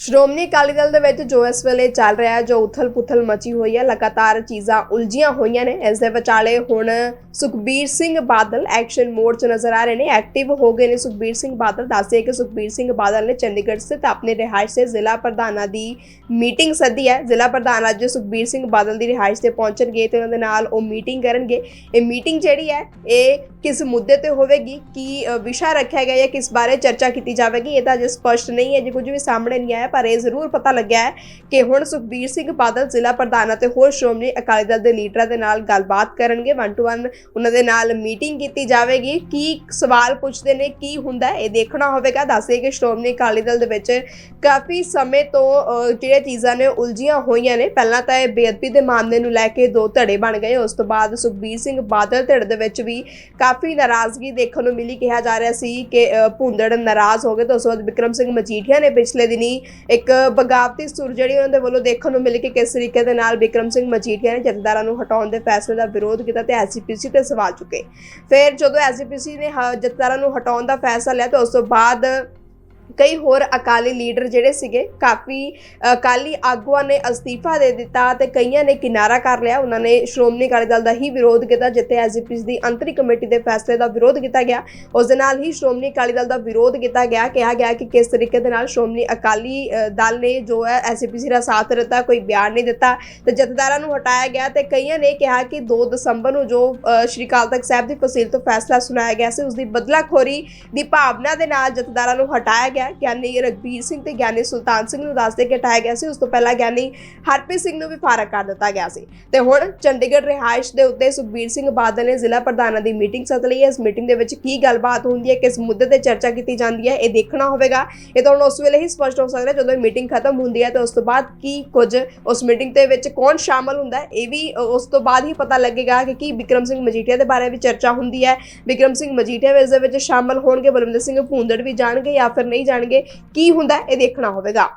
ਸ਼੍ਰੋਮਣੀ ਅਕਾਲੀ ਦਲ ਦੇ ਵਿੱਚ ਜੋ ਇਸ ਵੇਲੇ ਚੱਲ ਰਿਹਾ ਹੈ, ਜੋ ਉਥਲ-ਪੁਥਲ ਮਚੀ ਹੋਈ ਹੈ, ਲਗਾਤਾਰ ਚੀਜ਼ਾਂ ਉਲਝੀਆਂ ਹੋਈਆਂ ਨੇ। ਇਸ ਦੇ ਵਿਚਾਲੇ ਹੁਣ ਸੁਖਬੀਰ ਸਿੰਘ ਬਾਦਲ ਐਕਸ਼ਨ ਮੋਡ 'ਚ ਨਜ਼ਰ ਆ ਰਹੇ ਨੇ। ਐਕਟਿਵ ਹੋ ਗਏ ਨੇ ਸੁਖਬੀਰ ਸਿੰਘ ਬਾਦਲ। ਦੱਸਦੇ ਕਿ ਸੁਖਬੀਰ ਸਿੰਘ ਬਾਦਲ ਨੇ ਚੰਡੀਗੜ੍ਹ ਸਥਿਤ ਆਪਣੇ ਰਿਹਾਇਸ਼ ਦੇ ਜ਼ਿਲ੍ਹਾ ਪ੍ਰਧਾਨਾਂ ਦੀ ਮੀਟਿੰਗ ਸੱਦੀ ਹੈ। ਜ਼ਿਲ੍ਹਾ ਪ੍ਰਧਾਨ ਅੱਜ ਸੁਖਬੀਰ ਸਿੰਘ ਬਾਦਲ ਦੀ ਰਿਹਾਇਸ਼ ਤੇ ਪਹੁੰਚਣਗੇ ਤੇ ਉਹਨਾਂ ਦੇ ਨਾਲ ਉਹ ਮੀਟਿੰਗ ਕਰਨਗੇ। ਇਹ ਮੀਟਿੰਗ ਜਿਹੜੀ ਹੈ, ਇਹ ਕਿਸ ਮੁੱਦੇ ਤੇ ਹੋਵੇਗੀ, ਕੀ ਵਿਸ਼ਾ ਰੱਖਿਆ ਗਿਆ ਹੈ ਕਿਸ ਬਾਰੇ ਚਰਚਾ ਕੀਤੀ ਜਾਵੇਗੀ, ਇਹ ਤਾਂ ਅਜੇ ਸਪਸ਼ਟ ਨਹੀਂ ਹੈ ਜੇ ਕੁਝ ਵੀ ਸਾਹਮਣੇ ਨਹੀਂ ਆਇਆ ਪਰ ਇਹ ਜ਼ਰੂਰ ਪਤਾ ਲੱਗਿਆ ਹੈ ਕਿ ਹੁਣ ਸੁਖਬੀਰ ਸਿੰਘ ਬਾਦਲ ਜ਼ਿਲ੍ਹਾ ਪ੍ਰਧਾਨ ਅਤੇ ਹੋਰ ਸ਼੍ਰੋਮਣੀ ਅਕਾਲੀ ਦਲ ਦੇ ਲੀਡਰਾਂ ਦੇ ਨਾਲ ਗੱਲਬਾਤ ਕਰਨਗੇ ਵਨ ਟੂ ਵਨ ਉਹਨਾਂ ਦੇ ਨਾਲ ਮੀਟਿੰਗ ਕੀਤੀ ਜਾਵੇਗੀ। ਕੀ ਸਵਾਲ ਪੁੱਛਦੇ ਨੇ ਕੀ ਹੁੰਦਾ ਇਹ ਦੇਖਣਾ ਹੋਵੇਗਾ। ਦੱਸੇ ਕਿ ਸ਼੍ਰੋਮਣੀ ਅਕਾਲੀ ਦਲ ਦੇ ਵਿੱਚ ਕਾਫੀ ਸਮੇਂ ਤੋਂ ਜਿਹੜੀਆਂ ਚੀਜ਼ਾਂ ਨੇ ਉਲਝੀਆਂ ਹੋਈਆਂ ਨੇ। ਪਹਿਲਾਂ ਤਾਂ ਇਹ ਬੇਅਦਬੀ ਦੇ ਮਾਮਲੇ ਨੂੰ ਲੈ ਕੇ ਦੋ ਧੜੇ ਬਣ ਗਏ। ਉਸ ਤੋਂ ਬਾਅਦ ਸੁਖਬੀਰ ਸਿੰਘ ਬਾਦਲ ਧਿਰ ਦੇ ਵਿੱਚ ਵੀ ਕਾਫੀ ਨਾਰਾਜ਼ਗੀ ਦੇਖਣ ਨੂੰ ਮਿਲੀ। ਕਿਹਾ ਜਾ ਰਿਹਾ ਸੀ ਕਿ ਅ, ਭੁੰਦੜ ਨਾਰਾਜ਼ ਹੋ ਗਏ। ਤਾਂ ਉਸ ਤੋਂ ਬਾਅਦ ਵਿਕਰਮ ਸਿੰਘ ਮਜੀਠੀਆ ਨੇ ਪਿਛਲੇ ਦਿਨੀ ਇੱਕ ਬਗਾਵਤੀ ਸੁਰ ਜਿਹੜੀ ਉਹਨਾਂ ਦੇ ਵੱਲੋਂ ਦੇਖਣ ਨੂੰ ਮਿਲੀ ਕਿ ਕਿਸ ਤਰੀਕੇ ਦੇ ਨਾਲ ਵਿਕਰਮ ਸਿੰਘ ਮਜੀਠੀਆ ਨੇ ਜਥੇਦਾਰਾਂ ਨੂੰ ਹਟਾਉਣ ਦੇ ਫੈਸਲੇ ਦਾ ਵਿਰੋਧ ਕੀਤਾ ਤੇ ਐਸਜੀਪੀਸੀ ਤੇ ਸਵਾਲ ਚੁੱਕੇ। ਫਿਰ ਜਦੋਂ ਐਸਜੀਪੀਸੀ ਨੇ ਹ- ਜਥੇਦਾਰਾਂ ਨੂੰ ਹਟਾਉਣ ਦਾ ਫੈਸਲਾ ਲਿਆ ਤਾਂ ਉਸ ਤੋਂ ਬਾਅਦ ਕਈ ਹੋਰ ਅਕਾਲੀ ਲੀਡਰ ਜਿਹੜੇ ਸੀਗੇ, ਕਾਫੀ ਅਕਾਲੀ ਆਗੂਆਂ ਨੇ ਅਸਤੀਫਾ ਦੇ ਦਿੱਤਾ ਤੇ ਕਈਆਂ ਨੇ ਕਿਨਾਰਾ ਕਰ ਲਿਆ। ਉਹਨਾਂ ਨੇ ਸ਼੍ਰੋਮਣੀ ਅਕਾਲੀ ਦਲ ਦਾ ਹੀ ਵਿਰੋਧ ਕੀਤਾ, ਜਿੱਥੇ ਐਸਜੀਪੀਸੀ ਦੀ ਅੰਤਰੀ ਕਮੇਟੀ ਦੇ ਫੈਸਲੇ ਦਾ ਵਿਰੋਧ ਕੀਤਾ ਗਿਆ। ਉਸ ਦੇ ਨਾਲ ਹੀ ਸ਼੍ਰੋਮਣੀ ਅਕਾਲੀ ਦਲ ਦਾ ਵਿਰੋਧ ਕੀਤਾ ਗਿਆ। ਕਿਹਾ ਗਿਆ ਕਿ ਕਿਸ ਤਰੀਕੇ ਦੇ ਨਾਲ ਸ਼੍ਰੋਮਣੀ ਅਕਾਲੀ ਦਲ ਨੇ ਜੋ ਹੈ ਐਸਜੀਪੀਸੀ ਦਾ ਸਾਥ ਦਿੱਤਾ, ਕੋਈ ਬਿਆਨ ਨਹੀਂ ਦਿੱਤਾ। ਤੇ ਜਥੇਦਾਰਾਂ ਨੂੰ ਹਟਾਇਆ ਗਿਆ ਤੇ ਕਈਆਂ ਨੇ ਕਿਹਾ ਕਿ 2 ਦਸੰਬਰ ਨੂੰ ਜੋ ਸ਼੍ਰੀ ਅਕਾਲ ਤਖਤ ਸਾਹਿਬ ਦੀ ਫਸੀਲ ਤੋਂ ਫੈਸਲਾ ਸੁਣਾਇਆ ਗਿਆ ਸੀ ਉਸ ਦੀ ਬਦਲਾਖੋਰੀ ਦੀ ਭਾਵਨਾ ਦੇ ਨਾਲ ਜਥੇਦਾਰਾਂ ਨੂੰ ਹਟਾਇਆ ਗਿਆ। ਗਿਆਨੀ ਰਗਬੀਰ ਸਿੰਘ ਤੇ ਗਿਆਨੀ ਸੁਲਤਾਨ ਸਿੰਘ ਨੂੰ ਦੱਸਦੇ ਕਿ ਹਟਾਇਆ ਗਿਆ ਸੀ। ਉਸ ਤੋਂ ਪਹਿਲਾਂ ਗਿਆਨੀ ਹਰਪ੍ਰੀਤ ਸਿੰਘ ਨੂੰ ਵੀ ਫਾਰਗ ਕਰ ਦਿੱਤਾ ਗਿਆ ਸੀ। ਤੇ ਹੁਣ ਚੰਡੀਗੜ੍ਹ ਰਿਹਾਇਸ਼ ਦੇ ਉੱਤੇ ਸੁਖਬੀਰ ਸਿੰਘ ਬਾਦਲ ਨੇ ਜ਼ਿਲ੍ਹਾ ਪ੍ਰਧਾਨਾਂ ਦੀ ਮੀਟਿੰਗ ਸੱਦ ਲਈ ਹੈ। ਇਸ ਮੀਟਿੰਗ ਦੇ ਵਿੱਚ ਕੀ ਗੱਲਬਾਤ ਹੁੰਦੀ ਹੈ, ਕਿਸ ਮੁੱਦੇ ਤੇ ਚਰਚਾ ਕੀਤੀ ਜਾਂਦੀ ਹੈ, ਇਹ ਦੇਖਣਾ ਹੋਵੇਗਾ। ਇਹ ਤਾਂ ਉਸ ਵੇਲੇ ਹੀ ਸਪਸ਼ਟ ਹੋ ਸਕਦਾ ਜਦੋਂ ਮੀਟਿੰਗ ਖਤਮ ਹੁੰਦੀ ਹੈ ਤੇ ਉਸ ਤੋਂ ਬਾਅਦ ਕੀ ਕੁਝ ਉਸ ਮੀਟਿੰਗ ਦੇ ਵਿੱਚ ਕੌਣ ਸ਼ਾਮਲ ਹੁੰਦਾ ਹੈ, ਇਹ ਵੀ ਉਸ ਤੋਂ ਬਾਅਦ ਹੀ ਪਤਾ ਲੱਗੇਗਾ ਕਿ ਕੀ ਵਿਕਰਮ ਸਿੰਘ ਮਜੀਠੀਆ ਦੇ ਬਾਰੇ ਵੀ ਚਰਚਾ ਹੁੰਦੀ ਹੈ। ਵਿਕਰਮ ਸਿੰਘ ਮਜੀਠੀਆ ਵੀ ਇਸ ਦੇ ਵਿੱਚ ਸ਼ਾਮਲ ਹੋਣਗੇ, ਬਲਵਿੰਦਰ ਸਿੰਘ ਭੂੰਦੜ ਵੀ ਜਾਣਗੇ ਜਾਂ ਫਿਰ ਨਹੀਂ ਜਾਣਗੇ ਕੀ ਹੁੰਦਾ ਇਹ ਦੇਖਣਾ ਹੋਵੇਗਾ।